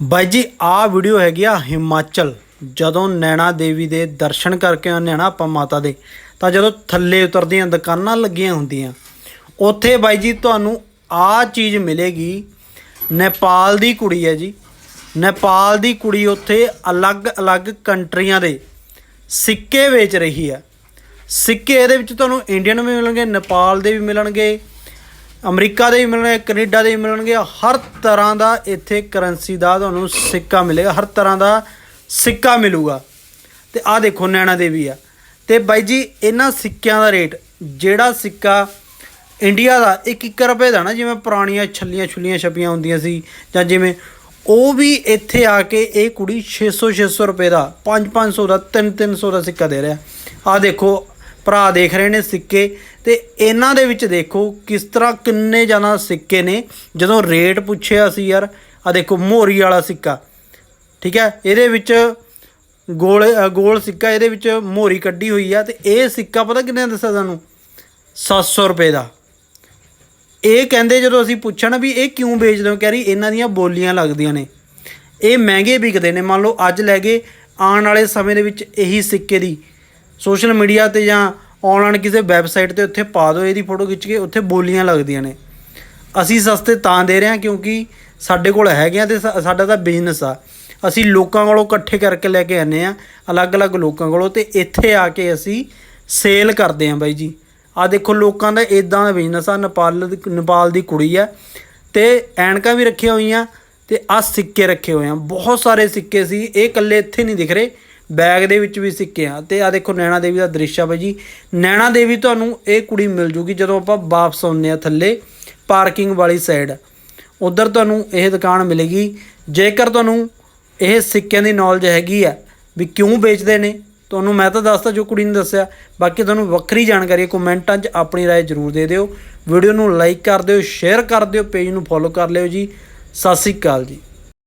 ਬਾਈ ਜੀ, ਆਹ ਵੀਡੀਓ ਹੈਗੀ ਆ ਹਿਮਾਚਲ। ਜਦੋਂ ਨੈਣਾ ਦੇਵੀ ਦੇ ਦਰਸ਼ਨ ਕਰਕੇ ਆਉਂਦੇ ਆ ਨਾ ਆਪਾਂ ਮਾਤਾ ਦੇ, ਤਾਂ ਜਦੋਂ ਥੱਲੇ ਉਤਰਦੀਆਂ ਦੁਕਾਨਾਂ ਲੱਗੀਆਂ ਹੁੰਦੀਆਂ, ਉੱਥੇ ਬਾਈ ਜੀ ਤੁਹਾਨੂੰ ਆਹ ਚੀਜ਼ ਮਿਲੇਗੀ। ਨੇਪਾਲ ਦੀ ਕੁੜੀ ਹੈ ਜੀ। ਨੇਪਾਲ ਦੀ ਕੁੜੀ ਉੱਥੇ ਅਲੱਗ-ਅਲੱਗ ਕੰਟਰੀਆਂ ਦੇ ਸਿੱਕੇ ਵੇਚ ਰਹੀ ਆ ਸਿੱਕੇ ਇਹਦੇ ਵਿੱਚ ਤੁਹਾਨੂੰ ਇੰਡੀਅਨ ਵੀ ਮਿਲਣਗੇ, ਨੇਪਾਲ ਦੇ ਵੀ ਮਿਲਣਗੇ। ਅਮਰੀਕਾ ਦੇ ਵੀ ਮਿਲਣਗੇ, ਕੈਨੇਡਾ ਦੇ ਵੀ ਮਿਲਣਗੇ, ਹਰ ਤਰ੍ਹਾਂ ਦਾ ਇੱਥੇ ਕਰੰਸੀ ਦਾ ਤੁਹਾਨੂੰ ਸਿੱਕਾ ਮਿਲੇਗਾ, ਹਰ ਤਰ੍ਹਾਂ ਦਾ ਸਿੱਕਾ ਮਿਲੂਗਾ। ਤੇ ਆਹ ਦੇਖੋ, ਨੈਣਾ ਦੇਵੀ ਆ। ਤੇ ਬਾਈ ਜੀ, ਇਹਨਾਂ ਸਿੱਕਿਆਂ ਦਾ ਰੇਟ, ਜਿਹੜਾ ਸਿੱਕਾ ਇੰਡੀਆ ਦਾ 1-1 ਰੁਪਏ ਦਾ ਨਾ, ਜਿਵੇਂ ਪੁਰਾਣੀਆਂ ਛੱਲੀਆਂ ਛੁੱਲੀਆਂ ਛਪੀਆਂ ਹੁੰਦੀਆਂ ਸੀ, ਜਾਂ ਜਿਵੇਂ ਉਹ ਵੀ ਇੱਥੇ ਆ ਕੇ ਇਹ ਕੁੜੀ 600 600 ਰੁਪਏ ਦਾ 5-500 ਦਾ 3-300 ਦਾ ਸਿੱਕਾ ਦੇ ਰਿਹਾ। ਆਹ ਦੇਖੋ, ਭਰਾ ਦੇਖ ਰਹੇ ਨੇ ਸਿੱਕੇ ਤੇ ਇਹਨਾਂ ਦੇ ਵਿੱਚ ਦੇਖੋ ਕਿਸ ਤਰ੍ਹਾਂ ਕਿੰਨੇ ਜ਼ਿਆਦਾ ਸਿੱਕੇ ਨੇ। ਜਦੋਂ ਰੇਟ ਪੁੱਛਿਆ ਸੀ ਯਾਰ ਆ ਦੇਖੋ ਮੋਰੀ ਵਾਲਾ ਸਿੱਕਾ, ਠੀਕ ਹੈ, ਇਹਦੇ ਵਿੱਚ ਗੋਲ ਗੋਲ ਸਿੱਕਾ, ਇਹਦੇ ਵਿੱਚ ਮੋਰੀ ਕੱਢੀ ਹੋਈ ਆ ਤੇ ਇਹ ਸਿੱਕਾ ਪਤਾ ਕਿੰਨੇ ਦੱਸਿਆ ਤੁਹਾਨੂੰ 700 ਰੁਪਏ ਦਾ। ਇਹ ਕਹਿੰਦੇ ਜਦੋਂ ਅਸੀਂ ਪੁੱਛਿਆ ਨਾ ਵੀ ਇਹ ਕਿਉਂ ਵੇਚਦੇ ਹੋ, ਕਹਿ ਰਹੀ ਇਹਨਾਂ ਦੀਆਂ ਬੋਲੀਆਂ ਲੱਗਦੀਆਂ ਨੇ। ਇਹ ਮਹਿੰਗੇ ਵਿਕਦੇ ਨੇ। ਮੰਨ ਲਓ ਅੱਜ ਲੈ ਗਏ, ਆਉਣ ਵਾਲੇ ਸਮੇਂ ਦੇ ਵਿੱਚ ਇਹੀ ਸਿੱਕੇ ਦੀ। ਸੋਸ਼ਲ ਮੀਡੀਆ ਤੇ ਜਾਂ ਆਨਲਾਈਨ ਕਿਸੇ ਵੈਬਸਾਈਟ ਤੇ ਉੱਥੇ ਪਾ ਦਿਓ, ਇਹਦੀ ਫੋਟੋ ਖਿੱਚ ਕੇ ਉੱਥੇ ਬੋਲੀਆਂ ਲੱਗਦੀਆਂ ਨੇ। ਅਸੀਂ ਸਸਤੇ ਤਾਂ ਦੇ ਰਹੇ ਹਾਂ ਕਿਉਂਕਿ ਸਾਡੇ ਕੋਲ ਹੈਗੇ ਆ ਤੇ ਸਾਡਾ ਤਾਂ ਬਿਜ਼ਨਸ ਆ। ਅਸੀਂ ਲੋਕਾਂ ਕੋਲੋਂ ਇਕੱਠੇ ਕਰਕੇ ਲੈ ਕੇ ਆਨੇ ਆ ਅਲੱਗ-ਅਲੱਗ ਲੋਕਾਂ ਕੋਲੋਂ ਤੇ ਇੱਥੇ ਆ ਕੇ ਅਸੀਂ ਸੇਲ ਕਰਦੇ ਆ ਬਾਈ ਜੀ। ਆ ਦੇਖੋ ਲੋਕਾਂ ਦਾ ਇਦਾਂ ਦਾ ਬਿਜ਼ਨਸ ਆ, ਨੇਪਾਲ ਨੇਪਾਲ ਦੀ ਕੁੜੀ ਆ ਤੇ ਐਨਕਾਂ ਵੀ ਰੱਖੀਆਂ ਹੋਈਆਂ ਤੇ ਆ ਸਿੱਕੇ ਰੱਖੇ ਹੋਏ ਆ। ਬਹੁਤ ਸਾਰੇ ਸਿੱਕੇ ਸੀ, ਇਹ ਇਕੱਲੇ ਇੱਥੇ ਨਹੀਂ ਦਿਖ ਰਹੇ। ਬੈਗ ਦੇ ਵਿੱਚ ਵੀ ਸਿੱਕੇ ਆ ਤੇ ਆ ਦੇਖੋ ਨੈਣਾ ਦੇਵੀ ਦਾ ਦ੍ਰਿਸ਼ ਆ ਬਾਈ ਜੀ ਨੈਣਾ ਦੇਵੀ ਤੁਹਾਨੂੰ ਇਹ ਕੁੜੀ ਮਿਲ ਜੂਗੀ ਜਦੋਂ ਆਪਾਂ ਵਾਪਸ ਆਉਂਦੇ ਆ ਥੱਲੇ ਪਾਰਕਿੰਗ ਵਾਲੀ ਸਾਈਡ ਉਧਰ ਤੁਹਾਨੂੰ ਇਹ ਦੁਕਾਨ ਮਿਲੇਗੀ ਜੇਕਰ ਤੁਹਾਨੂੰ ਇਹ ਸਿੱਕਿਆਂ ਦੀ ਨੌਲੇਜ ਹੈਗੀ ਆ ਵੀ ਕਿਉਂ ਵੇਚਦੇ ਨੇ ਤੁਹਾਨੂੰ ਮੈਂ ਤਾਂ ਦੱਸਦਾ ਜੋ ਕੁੜੀ ਨੇ ਦੱਸਿਆ ਬਾਕੀ ਤੁਹਾਨੂੰ ਵੱਖਰੀ ਜਾਣਕਾਰੀ ਕਮੈਂਟਾਂ 'ਚ ਆਪਣੀ رائے ਜ਼ਰੂਰ ਦੇ ਦਿਓ ਵੀਡੀਓ ਨੂੰ ਲਾਈਕ ਕਰ ਦਿਓ ਸ਼ੇਅਰ ਕਰ ਦਿਓ ਪੇਜ ਨੂੰ ਫੋਲੋ ਕਰ ਲਿਓ ਜੀ ਸਤਿ ਸ੍ਰੀ ਅਕਾਲ ਜੀ